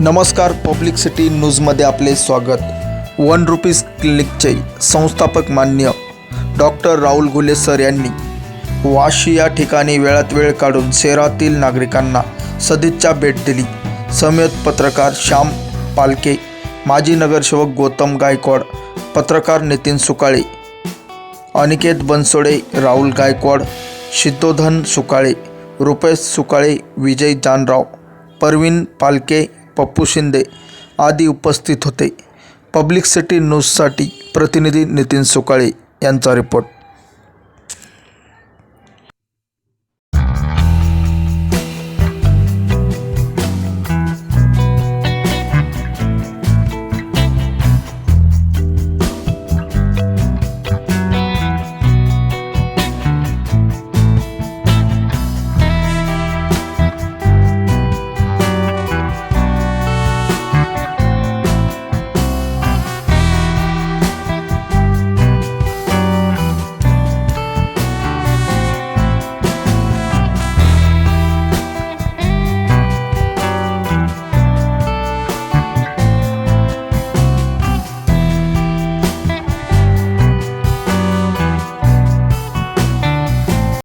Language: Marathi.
नमस्कार पब्लिक सिटी न्यूजमध्ये आपले स्वागत. वन रुपीज क्लिनिकचे संस्थापक मान्य डॉक्टर राहुल घुले सर यांनी वाशी या ठिकाणी वेळात वेळ काढून शहरातील नागरिकांना सदिच्छा भेट दिली. समयत पत्रकार श्याम पालके माजी नगरसेवक गौतम गायकवाड पत्रकार नितीन सुकाळे अनिकेत बनसोडे राहुल गायकवाड सिद्धोधन सुकाळे रुपेश सुकाळे विजय जानराव परवीन पालके पप्पू शिंदे आदी उपस्थित होते. पब्लिक सिटी न्यूजसाठी प्रतिनिधी नितीन सुकाळे यांचा रिपोर्ट.